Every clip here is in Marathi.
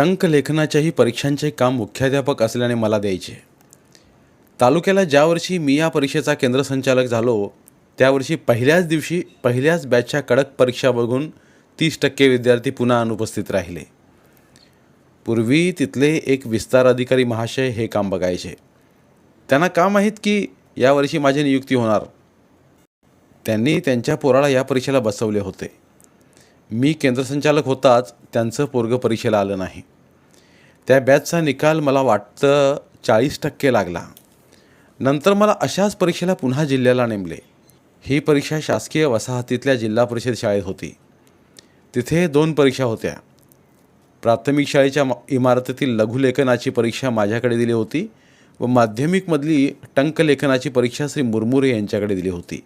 टंक लेखनाच्याही परीक्षांचे काम मुख्याध्यापक असल्याने मला द्यायचे. तालुक्याला ज्या वर्षी मी या परीक्षेचा केंद्रसंचालक झालो त्या वर्षी पहिल्याच दिवशी पहिल्याच बॅचच्या कडक परीक्षा बघून तीस टक्के विद्यार्थी पुन्हा अनुपस्थित राहिले. पूर्वी तिथले एक विस्तार अधिकारी महाशय हे काम बघायचे. त्यांना का माहीत की यावर्षी माझी नियुक्ती होणार? त्यांनी त्यांच्या पोराला या परीक्षेला बसवले होते. मी केंद्रसंचालक होताच त्यांचं पोरगं परीक्षेला आलं नाही. त्या बॅचचा निकाल मला वाटतं चाळीस टक्के लागला. नंतर मला अशाच परीक्षेला पुन्हा जिल्ह्याला नेमले. ही परीक्षा शासकीय वसाहतीतल्या जिल्हा परिषद शाळेत होती. तिथे दोन परीक्षा होत्या. प्राथमिक शाळेच्या इमारतीतील लघुलेखनाची परीक्षा माझ्याकडे दिली होती व माध्यमिकमधली टंकलेखनाची परीक्षा श्री मुरमुरे यांच्याकडे दिली होती.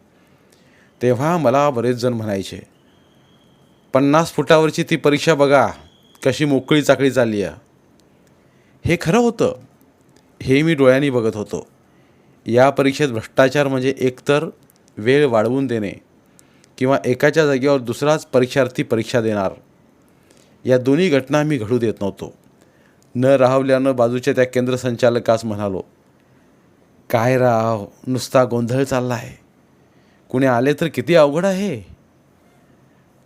तेव्हा मला बरेच जण म्हणायचे पन्नास फुटावरची ती परीक्षा बघा कशी मोकळी चाकळी चालली आहे. हे खरं होतं. हे मी डोळ्यांनी बघत होतो. या परीक्षेत भ्रष्टाचार म्हणजे एकतर वेळ वाढवून देणे किंवा एकाच्या जागेवर दुसराच परीक्षार्थी परीक्षा देणार. या दोन्ही घटना मी घडू देत नव्हतो. न राहवल्यानं बाजूच्या त्या केंद्र संचालकास म्हणालो काय राव नुसता गोंधळ चालला आहे कुणी आले तर किती अवघड आहे?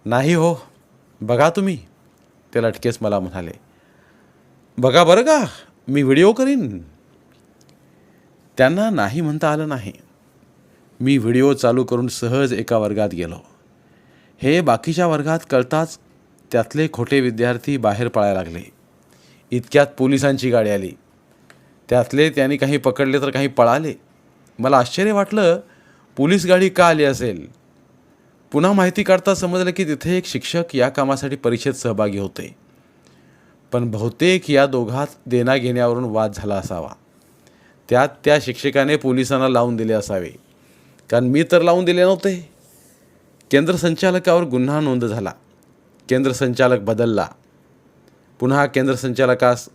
नाही हो बघा तुम्ही ते लटकेच मला म्हणाले. बघा बरं का मी व्हिडिओ करीन. त्यांना नाही म्हणता आलं नाही. मी व्हिडिओ चालू करून सहज एका वर्गात गेलो. हे बाकीच्या वर्गात कळताच त्यातले खोटे विद्यार्थी बाहेर पळायला लागले. इतक्यात पोलिसांची गाडी आली. त्यातले त्यांनी काही पकडले तर काही पळाले. मला आश्चर्य वाटलं पोलीस गाडी का आली असेल? पुन्हा माहिती काढता समजलं की तिथे एक शिक्षक या कामासाठी परीक्षेत सहभागी होते. पण बहुतेक या दोघात देण्याघेण्यावरून वाद झाला असावा. त्यात त्या शिक्षकाने पोलिसांना लावून दिले असावे. कारण मी तर लावून दिले नव्हते. केंद्र संचालकावर गुन्हा नोंद झाला. केंद्र संचालक बदलला. पुन्हा केंद्र संचालकास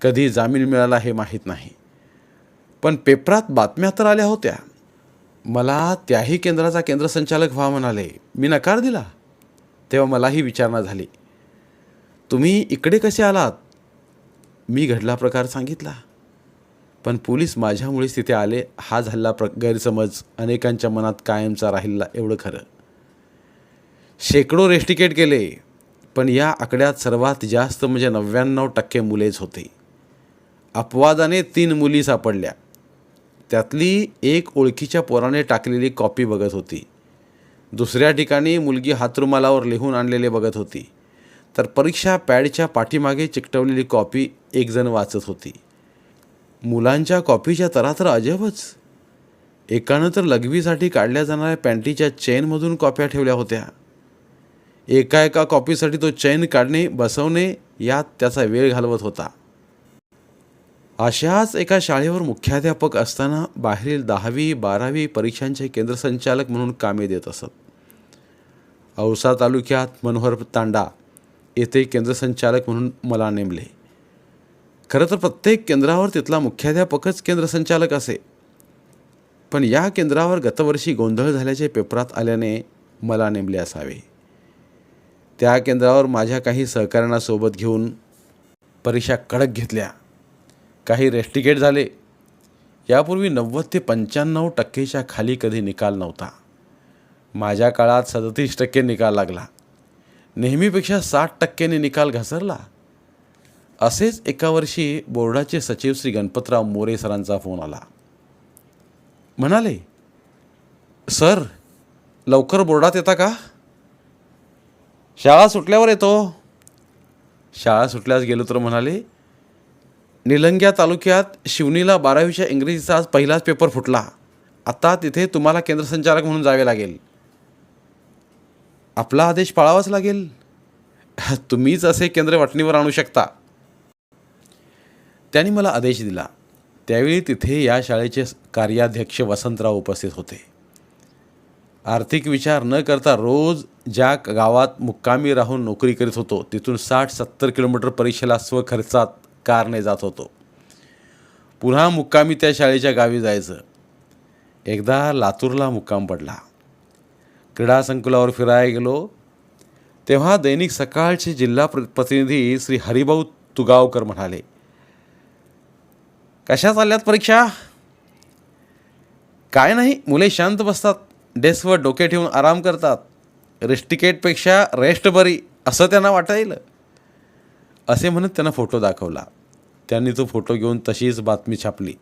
कधी जामीन मिळाला हे माहीत नाही. पण पेपरात बातम्या तर आल्या होत्या. मला त्याही केंद्राचा केंद्र संचालक व्हा म्हणाले. मी नकार दिला. तेव्हा मलाही विचारणा झाली. तुम्ही इकडे कसे आलात? मी घडला प्रकार सांगितला. पण पोलीस माझ्यामुळेच तिथे आले हा झाला प्र गैरसमज. अनेकांच्या मनात कायमचा राहिला एवढं खरं. शेकडो रेस्टिकेट केले पण या आकड्यात सर्वात जास्त म्हणजे नव्याण्णव टक्के मुलेच होते. अपवादाने तीन मुली सापडल्या. त्यातली एक ओळखीच्या पोराने टाकलेली कॉपी बघत होती. दुसऱ्या ठिकाणी मुलगी हातरुमालावर लिहून आणलेले बघत होती. तर परीक्षा पॅडच्या पाठीमागे चिकटवलेली कॉपी एकजण वाचत होती. मुलांच्या कॉपीच्या तरा तर अजबच. एकानं तर लघवीसाठी काढल्या जाणाऱ्या पॅन्टीच्या चेनमधून कॉप्या ठेवल्या होत्या. एका एका कॉपीसाठी तो चैन काढणे बसवणे यात त्याचा वेळ घालवत होता. अशाच एका शाळेवर मुख्याध्यापक असताना बाहेरील दहावी बारावी परीक्षांचे केंद्रसंचालक म्हणून कामे देत असत. औसा तालुक्यात मनोहर तांडा येथे केंद्रसंचालक म्हणून मला नेमले. खरं तर प्रत्येक केंद्रावर तिथला मुख्याध्यापकच केंद्रसंचालक असे. पण या केंद्रावर गतवर्षी गोंधळ झाल्याचे पेपरात आल्याने मला नेमले असावे. त्या केंद्रावर माझ्या काही सहकाऱ्यांना सोबत घेऊन परीक्षा कडक घेतल्या. काही रेस्टिकेट झाले. यापूर्वी नव्वद ते पंच्याण्णव टक्केच्या खाली कधी निकाल नव्हता. माझ्या काळात सदतीस टक्के निकाल लागला. नेहमीपेक्षा साठ टक्क्याने निकाल घसरला. असेच एका वर्षी बोर्डाचे सचिव श्री गणपतराव मोरे सरांचा फोन आला. म्हणाले सर लवकर बोर्डात येता का? शाळा सुटल्यावर येतो. शाळा सुटल्यास गेलो तर म्हणाले. निलंग्या तालुक्यात शिवनीला बारावीच्या इंग्रजीचा आज पहिलाच पेपर फुटला. आता तिथे तुम्हाला केंद्रसंचालक म्हणून जावे लागेल. आपला आदेश पाळावाच लागेल. तुम्हीच असे केंद्र वाटणीवर आणू शकता. त्यांनी मला आदेश दिला. त्यावेळी तिथे या शाळेचे कार्याध्यक्ष वसंतराव उपस्थित होते. आर्थिक विचार न करता रोज ज्या गावात मुक्कामी राहून नोकरी करीत होतो तिथून साठ सत्तर किलोमीटर परीक्षेला स्वखर्चात कारने जात होतो. पुन्हा मुक्कामी त्या शाळेच्या गावी जायचं. एकदा लातूरला मुक्काम पडला. क्रीडा संकुलावर फिरायला गेलो. तेव्हा दैनिक सकाळचे जिल्हा प्र प्रतिनिधी श्री हरिभाऊ तुगावकर म्हणाले कशा चालल्यात परीक्षा? काय नाही मुले शांत बसतात डेस्कवर डोके ठेवून आराम करतात. रेस्टिकेटपेक्षा रेस्ट बरी असं त्यांना वाटायलं. असे म्हणत त्यांना फोटो दाखवला. त्यांनी तो फोटो घेऊन तशीच बातमी छापली.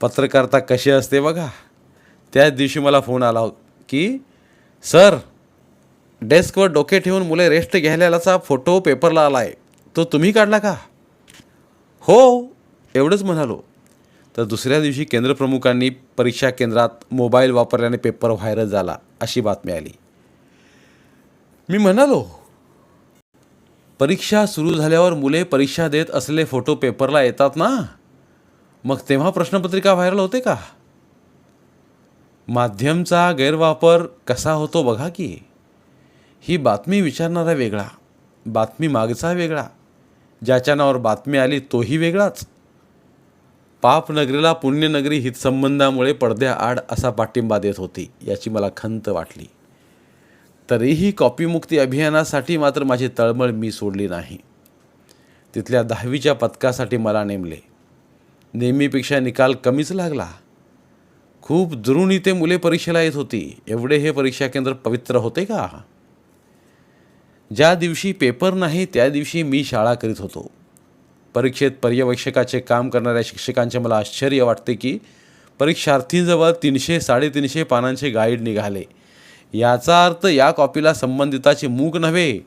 पत्रकारिता कशी असते बघा. त्याच दिवशी मला फोन आला हो- की सर डेस्कवर डोके ठेवून मुले रेस्ट घ्यायलाचा फोटो पेपरला आला आहे तो तुम्ही काढला का? हो एवढंच म्हणालो. तर दुसऱ्या दिवशी केंद्रप्रमुखांनी परीक्षा केंद्रात मोबाईल वापरल्याने पेपर व्हायरल झाला अशी बातमी आली. मी म्हणालो परीक्षा सुरू झाल्यावर मुले परीक्षा देत असलेले फोटो पेपरला येतात ना? मग तेव्हा प्रश्नपत्रिका व्हायरल होते का? माध्यमचा गैरवापर कसा होतो बघा की. ही बातमी विचारणारा वेगळा बातमी मागचा वेगळा. ज्याच्या नावावर बातमी आली तोही वेगळाच. पापनगरीला पुण्यनगरी हितसंबंधामुळे पडद्याआड असा पाठिंबा देत होती याची मला खंत वाटली. तरीही कॉपीमुक्ती अभियानासाठी मात्र माझी तळमळ मी सोडली नाही. तिथल्या दहावीच्या पथकासाठी मला नेमले. नेहमीपेक्षा निकाल कमीच लागला. खूप दुरून इथे मुले परीक्षेला येत होती. एवढे हे परीक्षा केंद्र पवित्र होते का? ज्या दिवशी पेपर नाही त्या दिवशी मी शाळा करीत होतो. परीक्षेत पर्यवेक्षकाचे काम करणाऱ्या शिक्षकांचे मला आश्चर्य वाटते की परीक्षार्थींजवळ तीनशे साडेतीनशे पानांचे गाईड निघाले. याचा अर्थ या कॉपीला संबंधिताची मूग नव्हे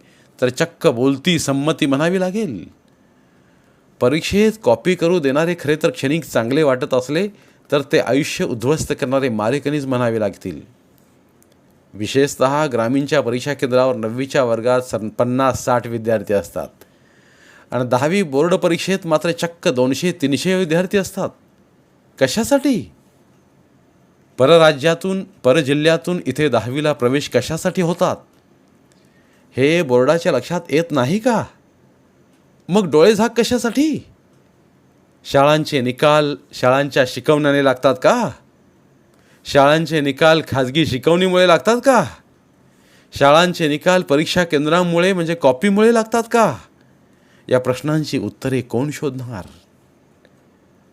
तर चक्क बोलती संमती म्हणावी लागेल. परीक्षेत कॉपी करू देणारे खरे तर क्षणिक चांगले वाटत असले तर ते आयुष्य उद्ध्वस्त करणारे मारेकणीच म्हणावे लागतील. विशेषत ग्रामीणच्या परीक्षा केंद्रावर नववीच्या वर्गात सं पन्नास साठ विद्यार्थी असतात. आणि दहावी बोर्ड परीक्षेत मात्र चक्क दोनशे तीनशे विद्यार्थी असतात. कशासाठी? परराज्यातून परजिल्ह्यातून इथे दहावीला प्रवेश कशासाठी होतात? हे बोर्डाच्या लक्षात येत नाही का? मग डोळे झाक कशासाठी? शाळांचे निकाल शाळांच्या शिकवण्याने लागतात का? शाळांचे निकाल खाजगी शिकवणीमुळे लागतात का? शाळांचे निकाल परीक्षा केंद्रामुळे म्हणजे कॉपीमुळे लागतात का? या प्रश्नांची उत्तरे कोण शोधणार?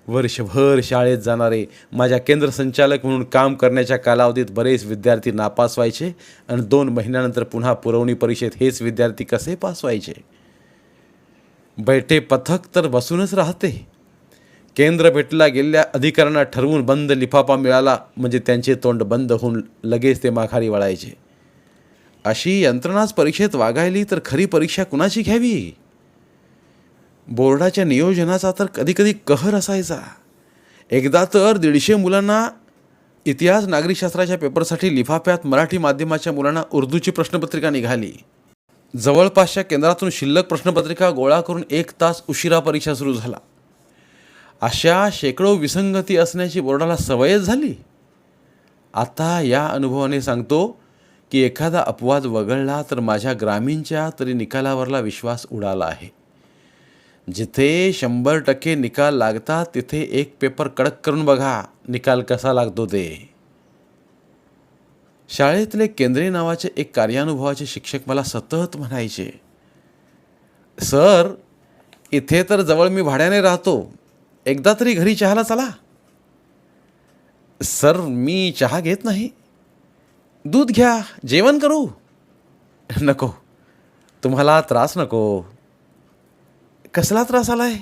वर्षभर शाळेत जाणारे माझ्या केंद्र संचालक म्हणून काम करण्याच्या कालावधीत बरेच विद्यार्थी नापास व्हायचे आणि दोन महिन्यानंतर पुन्हा पुरवणी परीक्षेत हेच विद्यार्थी कसे पास व्हायचे बैठे पथक तर बसूनच राहते. केंद्र भेटला गेलेल्या अधिकाऱ्यांना ठरवून बंद लिफाफा मिळाला म्हणजे त्यांचे तोंड बंद होऊन लगेच ते माघारी वळायचे. अशी यंत्रणाच परीक्षेत वागायली तर खरी परीक्षा कुणाची घ्यावी? बोर्डाच्या नियोजनाचा तर कधीकधी कहर असायचा. एकदा तर दीडशे मुलांना इतिहास नागरिकशास्त्राच्या पेपरसाठी लिफाफ्यात मराठी माध्यमाच्या मुलांना उर्दूची प्रश्नपत्रिका निघाली. जवळपासच्या केंद्रातून शिल्लक प्रश्नपत्रिका गोळा करून एक तास उशिरा परीक्षा सुरू झाला. अशा शेकडो विसंगती असण्याची बोर्डाला सवयच झाली. आता या अनुभवाने सांगतो की एखादा अपवाद वगळला तर माझ्या ग्रामीणच्या तरी निकालावरला विश्वास उडाला आहे. जिथे शंभर टक्के निकाल लागतात तिथे एक पेपर कडक करून बघा निकाल कसा लागतो ते. शाळेतले केंद्रे नावाचे एक कार्यानुभवाचे शिक्षक मला सतत म्हणायचे सर इथे तर जवळ मी भाड्याने राहतो. एकदा तरी घरी चहाला चला. सर मी चहा घेत नाही. दूध घ्या जेवण करू. नको तुम्हाला त्रास नको. कसला त्रास आलाय?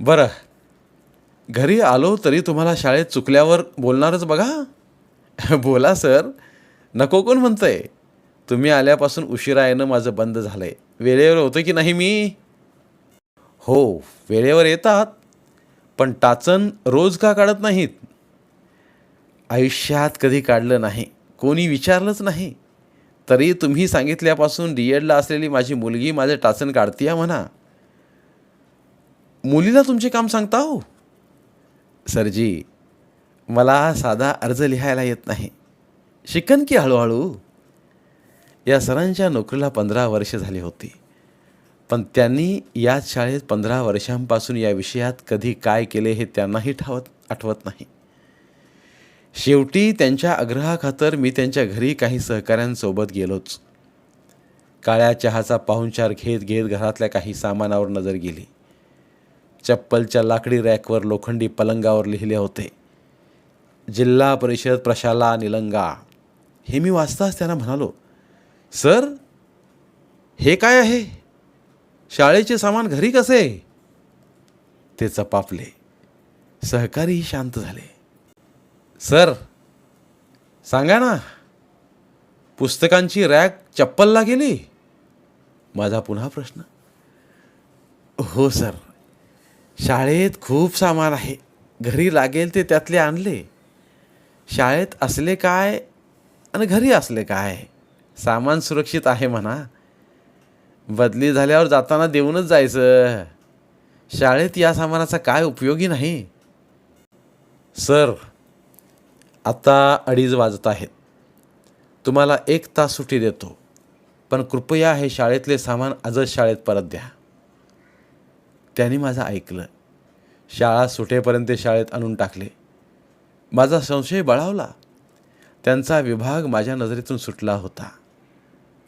बरं. घरी आलो तरी तुम्हाला शाळेत चुकल्यावर बोलणारच बघा. बोला सर. नको कोण म्हणतंय? तुम्ही आल्यापासून उशिरा येणं माझं बंद झालं आहे वेळेवर होतं की नाही मी? हो वेळेवर येतात. पण टाचन रोज का काढत नाहीत? आयुष्यात कधी काढलं नाही कोणी विचारलंच नाही. तरी तुम्ही सांगितल्यापासून डी एडला असलेली माझी मुलगी माझं काढती आहे म्हणा. मुलीला तुमचे काम सांगता हो. सरजी मला साधा अर्ज लिहायला येत नाही. शिकन की हळूहळू? या सरांच्या नोकरीला पंधरा वर्ष झाली होती. पण त्यांनी याच शाळेत पंधरा वर्षांपासून या विषयात कधी काय केले हे त्यांनाही ठावत आठवत नाही. शेवटी त्यांच्या आग्रहाखातर मी त्यांच्या घरी काही सहकाऱ्यांसोबत गेलोच. काळ्या चहाचा पाहुणचार घेत घेत घरातल्या काही सामानावर नजर गेली. चप्पलच्या लाकडी रॅकवर लोखंडी पलंगावर लिहिले होते. जिल्हा परिषद प्रशाला निलंगा. हे मी वाचताच त्यांना म्हणालो सर हे काय आहे? शाळेचे सामान घरी कसे? ते चपापले. सहकारीही शांत झाले. सर सांगा ना पुस्तकांची रॅक चप्पलला गेली? माझा पुन्हा प्रश्न. हो सर. शाळेत खूप सामान आहे. घरी लागेल ते त्यातले आणले. शाळेत असले काय आणि घरी असले काय? सामान सुरक्षित आहे म्हणा. बदली झाल्यावर जाताना देऊनच जायचं. शाळेत या सामानाचा काय उपयोगी नाही? सर आता अडीच वाजत आहेत. तुम्हाला एक तास सुट्टी देतो. पण कृपया हे शाळेतले सामान आजच शाळेत परत द्या. त्यांनी माझं ऐकलं. शाळा सुटेपर्यंत शाळेत आणून टाकले. माझा संशय बळावला. त्यांचा विभाग माझ्या नजरेतून सुटला होता.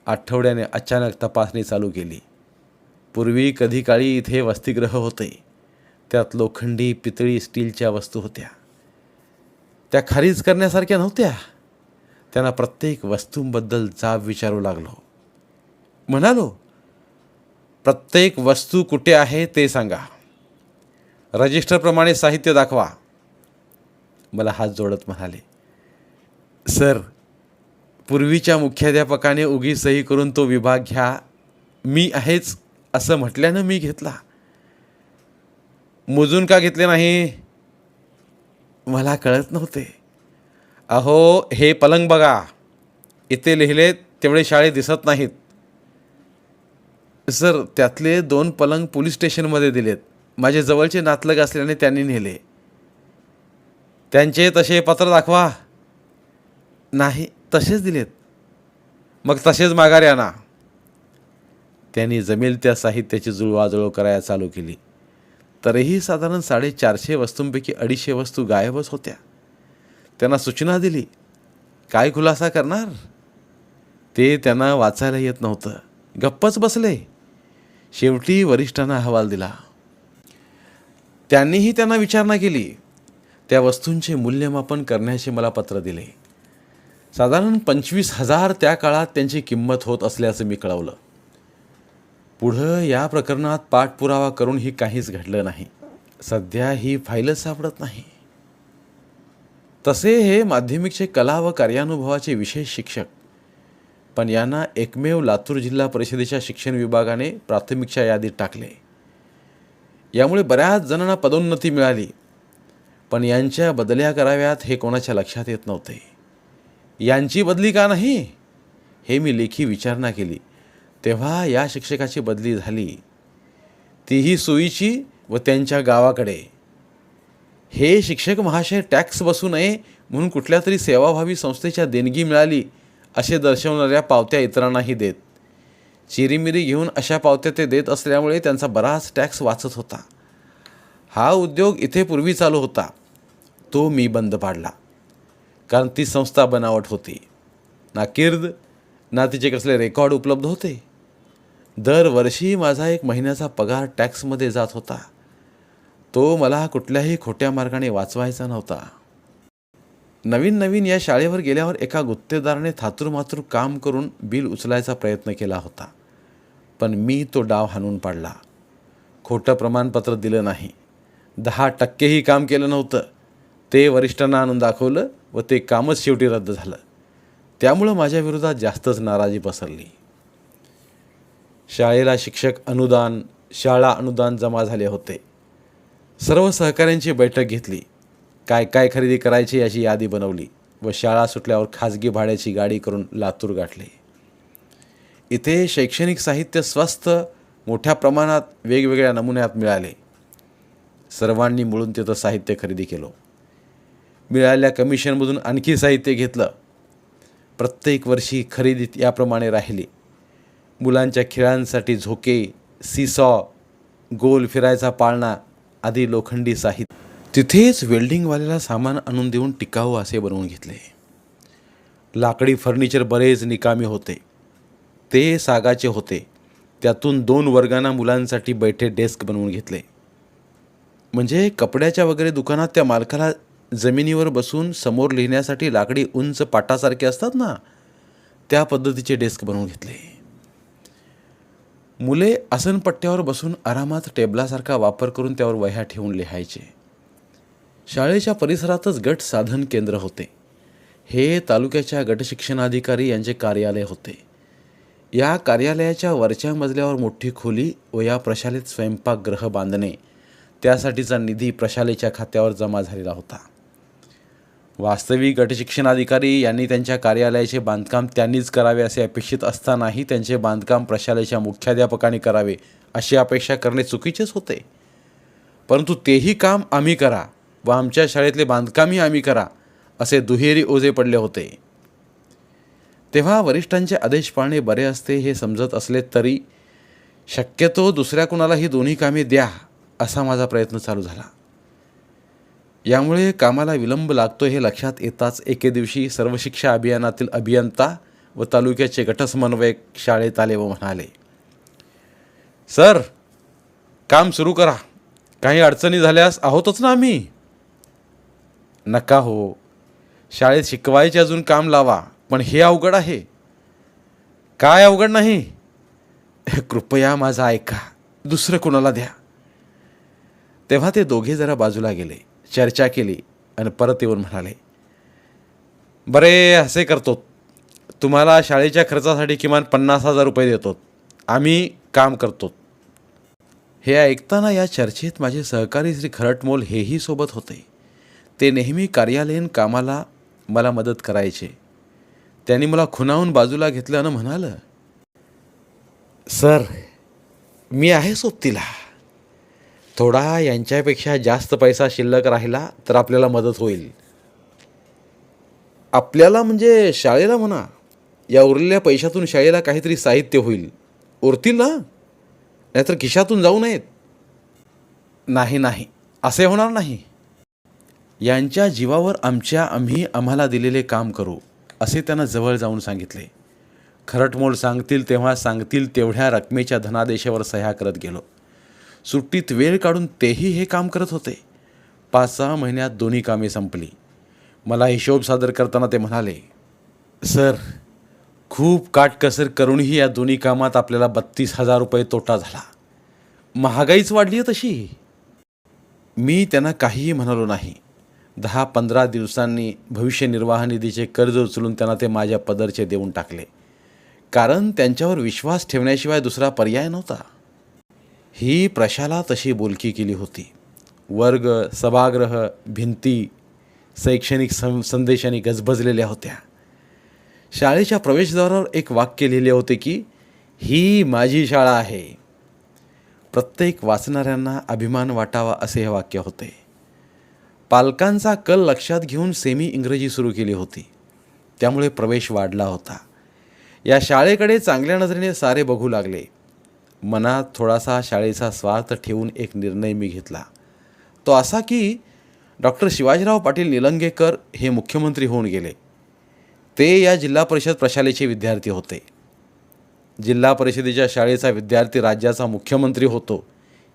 आठवड्याने अचानक तपासणी चालू केली. पूर्वी कधी काळी इथे वसतिगृह होते. त्यात लोखंडी पितळी स्टीलच्या वस्तू होत्या. त्या खारीज करण्यासारख्या नव्हत्या. त्यांना प्रत्येक वस्तूंबद्दल जाब विचारू लागलो. म्हणालो प्रत्येक वस्तू कुठे आहे ते सांगा. रजिस्टरप्रमाणे साहित्य दाखवा. मला हात जोडत म्हणाले सर पूर्वीच्या मुख्याध्यापकाने उगी सही करून तो विभाग घ्या. मी आहेच असं म्हटल्यानं मी घेतला. मोजून का घेतले नाही? मला कळत नव्हते. अहो हे पलंग बघा. इथे लिहिले तेवढे शाळे दिसत नाहीत. सर त्यातले दोन पलंग पोलीस स्टेशनमध्ये दिलेत. माझे जवळचे नातलग असल्याने त्यांनी नेले. त्यांचे तसे पत्र दाखवा. नाही तसेच दिलेत. मग तसेच माघारी आणा. त्यांनी जमेल त्या साहित्याची जुळवाजुळव करायला चालू केली. तरीही साधारण साडेचारशे वस्तूंपैकी अडीचशे वस्तू गायबच होत्या. त्यांना सूचना दिली काय खुलासा करणार? ते त्यांना वाचायला येत नव्हतं. गप्पच बसले. शेवटी वरिष्ठांना अहवाल दिला. त्यांनीही त्यांना विचारणा केली. त्या वस्तूंचे मूल्यमापन करण्याचे मला पत्र दिले. साधारण पंचवीस हजार त्या काळात त्यांची किंमत होत असल्याचं मी कळवलं. पुढं या प्रकरणात पाठपुरावा करूनही काहीच घडलं नाही. सध्या ही फाईलच सापडत नाही. तसे हे माध्यमिकचे कला व कार्यानुभवाचे विशेष शिक्षक. पण यांना एकमेव लातूर जिल्हा परिषदेच्या शिक्षण विभागाने प्राथमिकच्या यादीत टाकले. यामुळे बऱ्याच जणांना पदोन्नती मिळाली. पण यांच्या बदल्या कराव्यात हे कोणाच्या लक्षात येत नव्हते. यांची बदली का नाही? हे मी लेखी विचारणा केली. तेव्हा या शिक्षकाची बदली झाली. तीही सोयीची व त्यांच्या गावाकडे. हे शिक्षक महाशय टॅक्स बसू नये म्हणून कुठल्या तरी सेवाभावी संस्थेच्या देणगी मिळाली असे दर्शवणाऱ्या पावत्या इतरांनाही देत. चिरीमिरी घेऊन अशा पावत्या ते देत असल्यामुळे त्यांचा बराच टॅक्स वाचत होता. हा उद्योग इथे पूर्वी चालू होता. तो मी बंद पाडला. कारण ती संस्था बनावट होती. ना किर्द ना तिचे कसले रेकॉर्ड उपलब्ध होते. दरवर्षी माझा एक महिन्याचा पगार टॅक्समध्ये जात होता. तो मला कुठल्याही खोट्या मार्गाने वाचवायचा नव्हता. नवीन नवीन या शाळेवर गेल्यावर एका गुत्तेदाराने थातूरमातूर काम करून बिल उचलायचा प्रयत्न केला होता. पण मी तो डाव हाणून पाडला. खोटं प्रमाणपत्र दिलं नाही. दहा टक्केही काम केलं नव्हतं. ते वरिष्ठांना आणून दाखवलं व ते कामच शेवटी रद्द झालं. त्यामुळं माझ्या विरोधात जास्तच नाराजी पसरली. शाळेला शिक्षक अनुदान शाळा अनुदान जमा झाले होते. सर्व सहकाऱ्यांची बैठक घेतली. काय काय खरेदी करायची याची यादी बनवली व शाळा सुटल्यावर खाजगी भाड्याची गाडी करून लातूर गाठले. इथे शैक्षणिक साहित्य स्वस्त मोठ्या प्रमाणात वेगवेगळ्या नमुन्यात मिळाले. सर्वांनी मिळून तिथं साहित्य खरेदी केलं. मिळालेल्या कमिशनमधून आणखी साहित्य घेतलं. प्रत्येक वर्षी खरेदीत याप्रमाणे राहिली. मुलांच्या खेळांसाठी झोके सीसॉ गोल फिरायचा पाळणा आदी लोखंडी साहित्य. तिथेच वेल्डिंगवाल्याला सामान आणून देऊन टिकाऊ असे बनवून घेतले. लाकडी फर्निचर बरेच निकामी होते. ते सागाचे होते. त्यातून दोन वर्गांना मुलांसाठी बैठे डेस्क बनवून घेतले. म्हणजे कपड्याच्या वगैरे दुकानात त्या मालकाला जमिनीवर बसून समोर लिहिण्यासाठी लाकडी उंच पाटासारखे असतात ना त्या पद्धतीचे डेस्क बनवून घेतले. मुले आसनपट्ट्यावर बसून आरामात टेबलासारखा वापर करून त्यावर वह्या ठेवून लिहायचे. शाळेच्या परिसरातच गट साधन केंद्र होते. हे तालुक्याच्या गटशिक्षणाधिकारी यांचे कार्यालय होते. या कार्यालयाच्या वरच्या मजल्यावर मोठी खोली व या प्रशालेत स्वयंपाकगृह बांधणे त्यासाठीचा निधी प्रशालेच्या खात्यावर जमा झालेला होता. वास्तविक गटशिक्षणाधिकारी यांनी त्यांच्या कार्यालयाचे बांधकाम त्यांनीच करावे असे अपेक्षित असतानाही त्यांचे बांधकाम प्रशालेच्या मुख्याध्यापकांनी करावे अशी अपेक्षा करणे चुकीचेच होते. परंतु तेही काम आम्ही करा व आमच्या शाळेतले बांधकामही आम्ही करा असे दुहेरी ओझे पडले होते. तेव्हा वरिष्ठांचे आदेश पाळणे बरे असते हे समजत असले तरी शक्यतो दुसऱ्या कुणाला ही दोन्ही कामे द्या असा माझा प्रयत्न चालू झाला. यामुळे कामाला विलंब लागतो हे लक्षात येताच एके दिवशी सर्व शिक्षा अभियानातील अभियंता व तालुक्याचे गटसमन्वयक शाळेत आले व म्हणाले सर काम सुरू करा. काही अडचणी झाल्यास आहोतच ना आम्ही. नका हो. शाळेत शिकवायचे अजून काम लावा पण हे अवघड आहे. काय अवघड नाही? कृपया माझं ऐका. दुसरं कुणाला द्या. तेव्हा ते दोघे जरा बाजूला गेले. चर्चा केली आणि परत येऊन म्हणाले बरे असे करतो तुम्हाला शाळेच्या खर्चासाठी किमान पन्नास हजार रुपये देतो आम्ही काम करतो हे ऐकताना या चर्चेत माझे सहकारी श्री खरटमोल हेही सोबत होते. ते नेहमी कार्यालयीन कामाला मला मदत करायचे. त्यांनी मला खुनावून बाजूला घेतलं आणि म्हणालं सर मी आहे सोबतीला. थोडा यांच्यापेक्षा जास्त पैसा शिल्लक राहिला तर आपल्याला मदत होईल. आपल्याला म्हणजे शाळेला म्हणा या उरलेल्या पैशातून शाळेला काहीतरी साहित्य होईल. उरतील ना? नाहीतर खिशातून जाऊ नयेत. नाही नाही. असे होणार नाही. यांच्या जीवावर आमच्या आम्ही आम्हाला दिलेले काम करू असे त्यांना जवळ जाऊन सांगितले. खरटमोल सांगतील तेव्हा सांगतील तेवढ्या रकमेच्या धनादेशावर सह्या करत गेलो. सुट्टीत वेळ काढून तेही हे काम करत होते. पाच सहा महिन्यात दोन्ही कामे संपली. मला हिशोब सादर करताना ते म्हणाले सर खूप काटकसर करूनही या दोन्ही कामात आपल्याला बत्तीस हजार रुपये तोटा झाला. महागाईच वाढली आहे तशी. मी त्यांना काहीही म्हणालो नाही. दहा पंधरा दिवसांनी भविष्य निर्वाह निधीचे कर्ज उचलून त्यांना ते माझ्या पदरचे देऊन टाकले. कारण त्यांच्यावर विश्वास ठेवण्याशिवाय दुसरा पर्याय नव्हता. ही प्रशाला तशी बोलकी केली होती. वर्ग सभागृह भिंती शैक्षणिक सं संदेशाने गजबजलेल्या होत्या. शाळेच्या प्रवेशद्वारावर एक वाक्य लिहिले होते की ही माझी शाळा आहे. प्रत्येक वाचणाऱ्यांना अभिमान वाटावा असे हे वाक्य होते. पालकांचा कल लक्षात घेऊन सेमी इंग्रजी सुरू केली होती. त्यामुळे प्रवेश वाढला होता. या शाळेकडे चांगल्या नजरेने सारे बघू लागले. मनात थोडासा शाळेचा स्वार्थ ठेवून एक निर्णय मी घेतला. तो असा की डॉक्टर शिवाजीराव पाटील निलंगेकर हे मुख्यमंत्री होऊन गेले. ते या जिल्हा परिषद प्रशालेचे विद्यार्थी होते. जिल्हा परिषदेच्या शाळेचा विद्यार्थी राज्याचा मुख्यमंत्री होतो.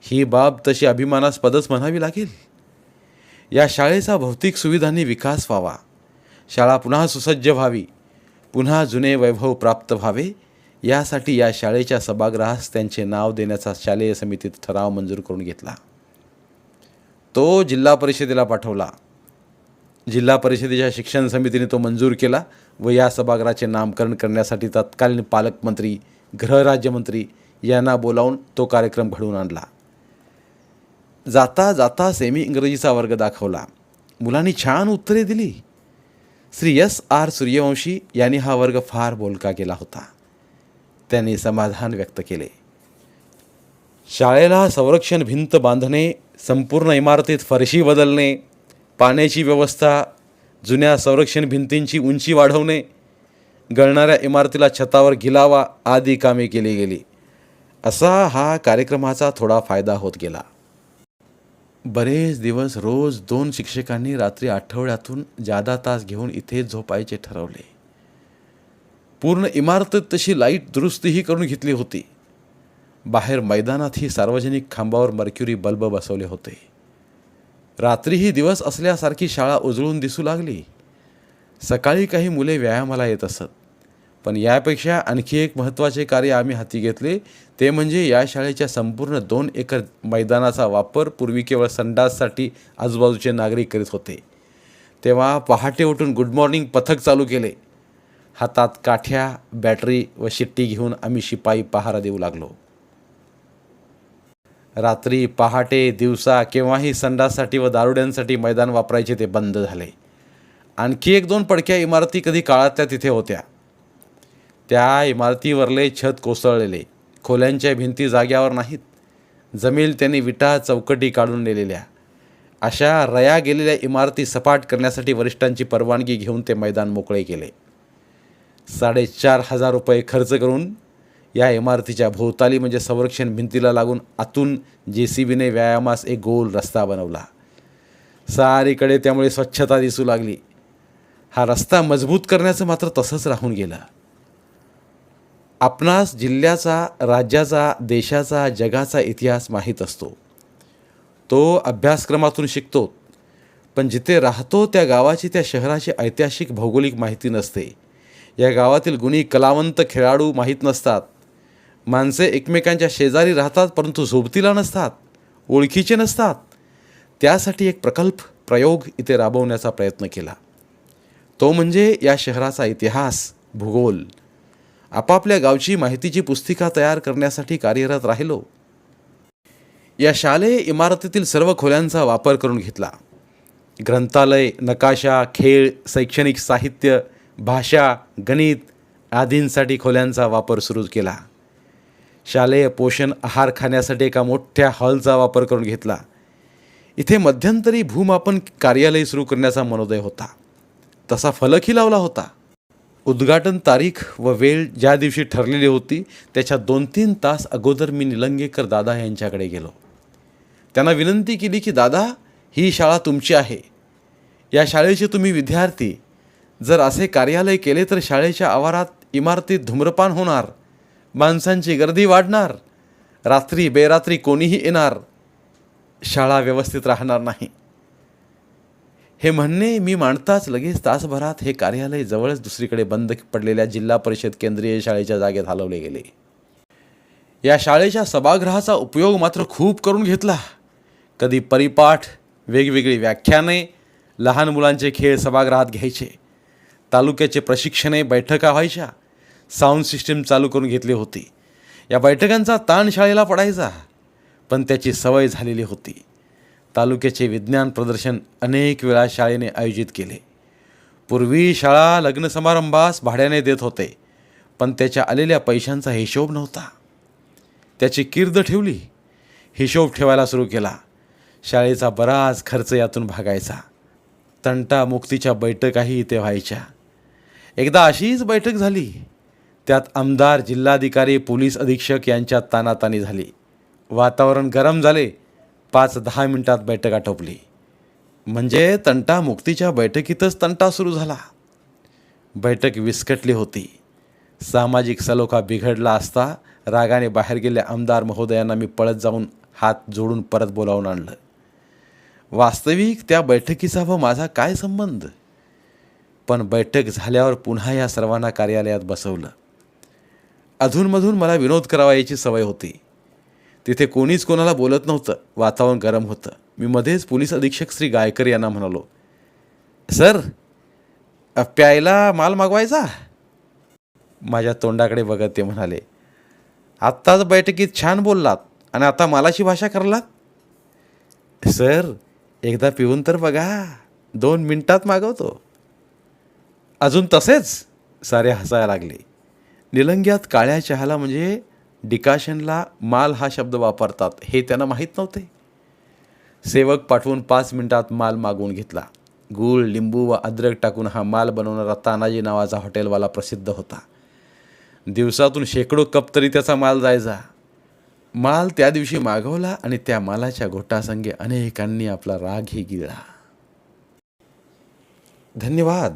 ही बाब तशी अभिमानास्पदच म्हणावी लागेल. या शाळेचा भौतिक सुविधांनी विकास व्हावा. शाळा पुन्हा सुसज्ज व्हावी. पुन्हा जुने वैभव प्राप्त व्हावे. यासाठी या शाळेच्या सभागृहास त्यांचे नाव देण्याचा शालेय समितीत ठराव मंजूर करून घेतला. तो जिल्हा परिषदेला पाठवला. जिल्हा परिषदेच्या शिक्षण समितीने तो मंजूर केला व या सभागृहाचे नामकरण करण्यासाठी तत्कालीन पालकमंत्री गृहराज्यमंत्री यांना बोलावून तो कार्यक्रम घडवून आणला. जाता जाता सेमी इंग्रजीचा वर्ग दाखवला. मुलांनी छान उत्तरे दिली. श्री एस आर सूर्यवंशी यांनी हा वर्ग फार बोलका केला होता. त्यांनी समाधान व्यक्त केले. शाळेला संरक्षण भिंत बांधणे संपूर्ण इमारतीत फरशी बदलणे पाण्याची व्यवस्था जुन्या संरक्षण भिंतींची उंची वाढवणे गळणाऱ्या इमारतीला छतावर गिलावा आदी कामे केली गेली. असा हा कार्यक्रमाचा थोडा फायदा होत गेला. बरेच दिवस रोज दोन शिक्षकांनी रात्री आठवड्यातून जादा तास घेऊन इथेच झोपायचे ठरवले. पूर्ण इमारत तशी लाइट दुरुस्तीही करून घेतली होती. बाहेर मैदानातही सार्वजनिक खांबावर मर्क्युरी बल्ब बसवले होते. रात्रीही दिवस असल्यासारखी शाळा उजळून दिसू लागली. सकाळी काही मुले व्यायामाला येत असत. पण यापेक्षा आणखी एक महत्त्वाचे कार्य आम्ही हाती घेतले ते म्हणजे या शाळेच्या संपूर्ण दोन एकर मैदानाचा वापर पूर्वी केवळ संडाससाठी आजूबाजूचे नागरिक करीत होते. तेव्हा पहाटे उठून गुड मॉर्निंग पथक चालू केले. हातात काठ्या बॅटरी व शिट्टी घेऊन आम्ही शिपाई पहारा देऊ लागलो. रात्री पहाटे दिवसा केव्हाही संडाससाठी व दारुड्यांसाठी मैदान वापरायचे ते बंद झाले. आणखी एक दोन पडक्या इमारती कधी काळातल्या तिथे होत्या. त्या इमारतीवरले छत कोसळलेले. खोल्यांच्या भिंती जाग्यावर नाहीत. जमील त्यांनी विटा चौकटी काढून नेलेल्या. अशा रया गेलेल्या इमारती सपाट करण्यासाठी वरिष्ठांची परवानगी घेऊन ते मैदान मोकळे केले. साडेचार हजार रुपये खर्च करून या इमारतीच्या भोवताली म्हणजे संरक्षण भिंतीला लागून आतून जे सी बीने व्यायामास एक गोल रस्ता बनवला. सारीकडे त्यामुळे स्वच्छता दिसू लागली. हा रस्ता मजबूत करण्याचं मात्र तसंच राहून गेलं. आपणास जिल्ह्याचा राज्याचा देशाचा जगाचा इतिहास माहीत असतो. तो अभ्यासक्रमातून शिकतो. पण जिथे राहतो त्या गावाची त्या शहराची ऐतिहासिक भौगोलिक माहिती नसते. या गावातील गुणी कलावंत खेळाडू माहीत नसतात. माणसे एकमेकांच्या शेजारी राहतात परंतु झोबतीला नसतात ओळखीचे नसतात. त्यासाठी एक प्रकल्प प्रयोग इथे राबवण्याचा प्रयत्न केला. तो म्हणजे या शहराचा इतिहास भूगोल. आपापल्या गावची माहितीची पुस्तिका तयार करण्यासाठी कार्यरत राहिलो. या शालेय इमारतीतील सर्व खोल्यांचा वापर करून घेतला. ग्रंथालय नकाशा खेळ शैक्षणिक साहित्य भाषा गणित आदींसाठी खोल्यांचा वापर सुरू केला. शालेय पोषण आहार खाण्यासाठी एका मोठ्या हॉलचा वापर करून घेतला. इथे मध्यंतरी भूमापन कार्यालय सुरू करण्याचा मनोदय होता. तसा फलकही लावला होता. उद्घाटन तारीख व वेळ ज्या दिवशी ठरलेली होती त्याच्या दोन तीन तास अगोदर मी निलंगेकर दादा यांच्याकडे गेलो. त्यांना विनंती केली की दादा ही शाळा तुमची आहे. या शाळेचे तुम्ही विद्यार्थी जर असे कार्यालय केले तर शाळेच्या आवारात इमारतीत धूम्रपान होणार माणसांची गर्दी वाढणार रात्री बेरात्री कोणीही येणार शाळा व्यवस्थित राहणार नाही. हे म्हणणे मी मांडताच लगेच तासभरात हे कार्यालय जवळच दुसरीकडे बंद पडलेल्या जिल्हा परिषद केंद्रीय शाळेच्या जागेत हलवले गेले. या शाळेच्या सभागृहाचा उपयोग मात्र खूप करून घेतला. कधी परिपाठ वेगवेगळी व्याख्याने लहान मुलांचे खेळ सभागृहात घ्यायचे. तालुक्याचे प्रशिक्षणे बैठका व्हायच्या. साऊंड सिस्टीम चालू करून घेतली होती. या बैठकांचा ताण शाळेला पडायचा. पण त्याची सवय झालेली होती. तालुक्याचे विज्ञान प्रदर्शन अनेक वेळा शाळेने आयोजित केले. पूर्वी शाळा लग्न समारंभास भाड्याने देत होते. पण त्याच्या आलेल्या पैशांचा हिशोब नव्हता. त्याची कीर्द ठेवली. हिशोब ठेवायला सुरू केला. शाळेचा बराच खर्च यातून भागायचा. तंटामुक्तीच्या बैठकाही इथे व्हायच्या. एकदा अशीच बैठक झाली. त्यात आमदार जिल्हाधिकारी पोलीस अधीक्षक यांच्यात तानातानी झाली. वातावरण गरम झाले. पाच दहा मिनिटात बैठक आटोपली. म्हणजे तंटामुक्तीच्या बैठकीतच तंटा सुरू झाला. बैठक विस्कटली होती. सामाजिक सलोखा बिघडला असता रागाने बाहेर गेल्या आमदार महोदयांना मी पळत जाऊन हात जोडून परत बोलावून आणलं. वास्तविक त्या बैठकीचा व माझा काय संबंध? पण बैठक झाल्यावर पुन्हा या सर्वांना कार्यालयात बसवलं. अधूनमधून मला विनोद करावा याची सवय होती. तिथे कोणीच कोणाला बोलत नव्हतं. वातावरण गरम होतं. मी मध्येच पोलीस अधीक्षक श्री गायकर यांना म्हणालो सर प्यायला माल मागवायचा? माझ्या तोंडाकडे बघत ते म्हणाले आत्ताच बैठकीत छान बोललात आणि आता मालाची भाषा करलात? सर एकदा पिऊन तर बघा. दोन मिनटात मागवतो. अजून तसेच सारे हसायला लागले. निलंग्यात काळ्या चहाला म्हणजे डिकाशनला माल हा शब्द वापरतात हे त्यांना माहीत नव्हते. सेवक पाठवून पाच मिनिटात माल मागवून घेतला. गूळ लिंबू व अद्रक टाकून हा माल बनवणारा तानाजी नावाचा हॉटेलवाला प्रसिद्ध होता. दिवसातून शेकडो कप तरी त्याचा माल जायचा. माल त्या दिवशी मागवला आणि त्या मालाच्या घोटासंगे अनेकांनी आपला रागही गिळला. धन्यवाद.